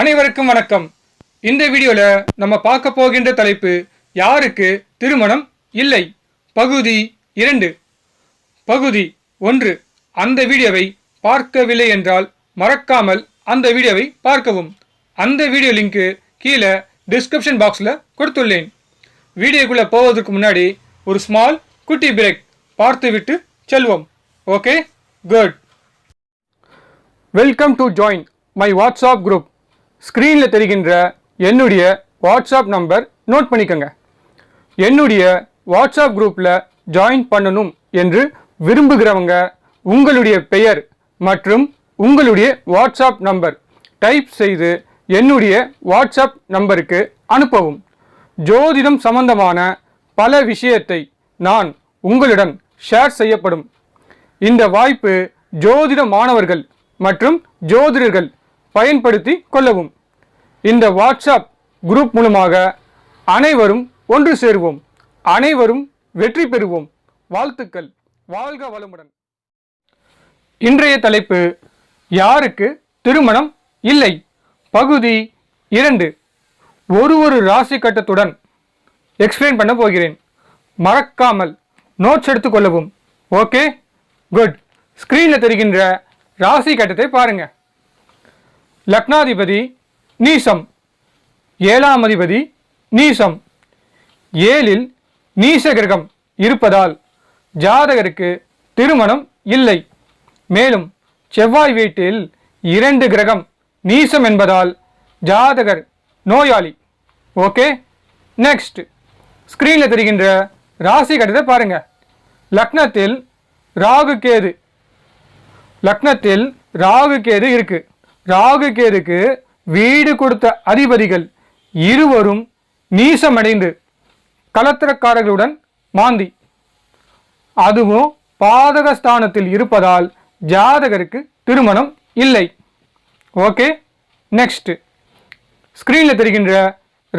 அனைவருக்கும் வணக்கம். இந்த வீடியோல நம்ம பார்க்க போகின்ற தலைப்பு யாருக்கு திருமணம் இல்லை? பகுதி இரண்டு. பகுதி ஒன்று. அந்த வீடியோவை பார்க்கவில்லை என்றால் மறக்காமல் அந்த வீடியோவை பார்க்கவும். அந்த வீடியோ லிங்க்கு கீழே டிஸ்கிரிப்ஷன் பாக்ஸில் கொடுத்துள்ளேன். வீடியோக்குள்ளே போவதற்கு முன்னாடி ஒரு ஸ்மால் குட்டி பிரேக் பார்த்துவிட்டு செல்வோம். Okay good welcome to join my WhatsApp group ஸ்க்ரீனில் தெரிகின்ற என்னுடைய வாட்ஸ்அப் நம்பர் நோட் பண்ணிக்கோங்க. என்னுடைய வாட்ஸ்அப் குரூப்பில் ஜாயின் பண்ணணும் என்று விரும்புகிறவங்க உங்களுடைய பெயர் மற்றும் உங்களுடைய வாட்ஸ்அப் நம்பர் டைப் செய்து என்னுடைய வாட்ஸ்அப் நம்பருக்கு அனுப்பவும். ஜோதிடம் சம்பந்தமான பல விஷயத்தை நான் உங்களுடன் ஷேர் செய்யப்படும். இந்த வாய்ப்பு ஜோதிட மாணவர்கள் மற்றும் ஜோதிடர்கள் பயன்படுத்தி கொள்ளவும். இந்த வாட்ஸ்அப் குரூப் மூலமாக அனைவரும் ஒன்று சேருவோம். அனைவரும் வெற்றி பெறுவோம். வாழ்த்துக்கள். வாழ்க வளமுடன். இன்றைய தலைப்பு யாருக்கு திருமணம் இல்லை? பகுதி இரண்டு. ஒரு ஒரு ராசி கட்டத்துடன் எக்ஸ்பிளைன் பண்ண போகிறேன். மறக்காமல் நோட்ஸ் எடுத்துக்கொள்ளவும் ஓகே குட் ஸ்க்ரீனில் தெரிகின்ற ராசி கட்டத்தை பாருங்கள் லக்னாதிபதி நீசம். ஏழாம் அதிபதி நீசம். ஏழில் நீச கிரகம் இருப்பதால் ஜாதகருக்கு திருமணம் இல்லை. மேலும் செவ்வாய் வீட்டில் இரண்டு கிரகம் நீசம் என்பதால் ஜாதகர் நோயாளி. ஓகே? நெக்ஸ்ட். ஸ்க்ரீனில் தெரிகின்ற ராசி கட்டத்தை பாருங்கள் லக்னத்தில் ராகு கேது லக்னத்தில் ராகு கேது இருக்குது ராகு கேதுக்கு வீடு கொடுத்த அதிபதிகள் இருவரும் நீசமடைந்து கலத்திரக்காரர்களுடன் மாந்தி. அதுவும் பாதகஸ்தானத்தில் இருப்பதால் ஜாதகருக்கு திருமணம் இல்லை. Okay next. ஸ்க்ரீனில் தெரிகின்ற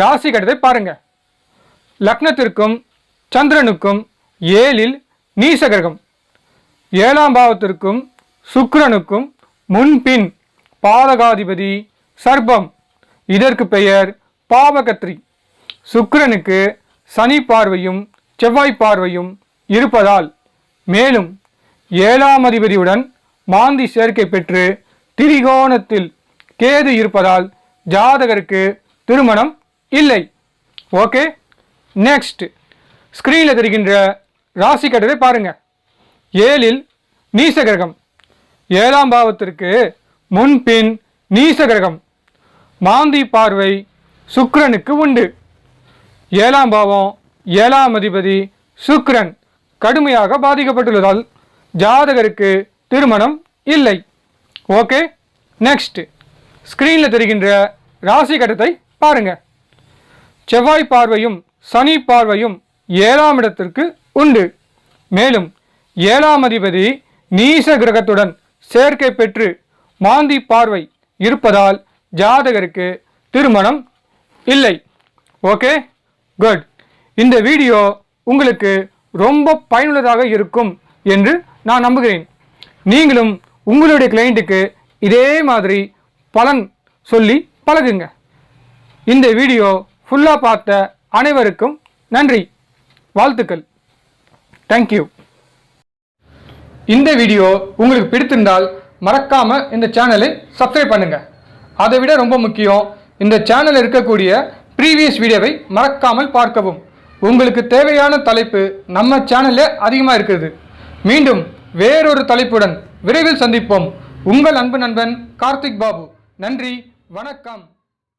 ராசி கட்டத்தை பாருங்க. லக்னத்திற்கும் சந்திரனுக்கும் ஏழில் நீசகிரகம் ஏழாம் பாவத்திற்கும் சுக்கிரனுக்கும் முன்பின் பாதகாதிபதி சர்பம் இதற்கு பெயர் பாவகத்ரி சுக்கிரனுக்கு சனி பார்வையும் செவ்வாய் பார்வையும் இருப்பதால் மேலும் ஏழாம் அதிபதியுடன் மாந்தி சேர்க்கை பெற்று திரிகோணத்தில் கேது இருப்பதால் ஜாதகருக்கு திருமணம் இல்லை. Okay next. ஸ்க்ரீனில் தெரிகின்ற ராசி கட்டத்தை பாருங்கள் ஏழில் நீச கிரகம். ஏழாம் பாவத்திற்கு முன்பின் நீச கிரகம் மாந்தி பார்வை சுக்ரனுக்கு உண்டு. ஏழாம் பாவம் ஏழாம் அதிபதி சுக்கிரன் கடுமையாக பாதிக்கப்பட்டுள்ளதால் ஜாதகருக்கு திருமணம் இல்லை. Okay next. ஸ்க்ரீனில் தெரிகின்ற ராசி கட்டத்தை பாருங்க. செவ்வாய் பார்வையும் சனி பார்வையும் ஏழாம் இடத்திற்கு உண்டு. மேலும் ஏழாம் அதிபதி நீச கிரகத்துடன் சேர்க்கை பெற்று மாந்தி பார்வை இருப்பதால் ஜாதகருக்கு திருமணம் இல்லை. ஓகே? குட். இந்த வீடியோ உங்களுக்கு ரொம்ப பயனுள்ளதாக இருக்கும் என்று நான் நம்புகிறேன். நீங்களும் உங்களுடைய கிளைண்ட்டுக்கு இதே மாதிரி பலன் சொல்லி பழகுங்க. இந்த வீடியோ ஃபுல்லாக பார்த்த அனைவருக்கும் நன்றி. வாழ்த்துக்கள். தேங்க்யூ இந்த வீடியோ உங்களுக்கு பிடித்திருந்தால் மறக்காமல் இந்த சேனலை சப்ஸ்கிரைப் பண்ணுங்கள் அதை விட ரொம்ப முக்கியம் இந்த சேனலில் இருக்கக்கூடிய ப்ரீவியஸ் வீடியோவை மறக்காமல் பார்க்கவும். உங்களுக்கு தேவையான தலைப்பு நம்ம சேனலில் அதிகமாக இருக்குது மீண்டும் வேறொரு தலைப்புடன் விரைவில் சந்திப்போம். உங்கள் அன்பு நண்பன் கார்த்திக் பாபு. நன்றி வணக்கம்.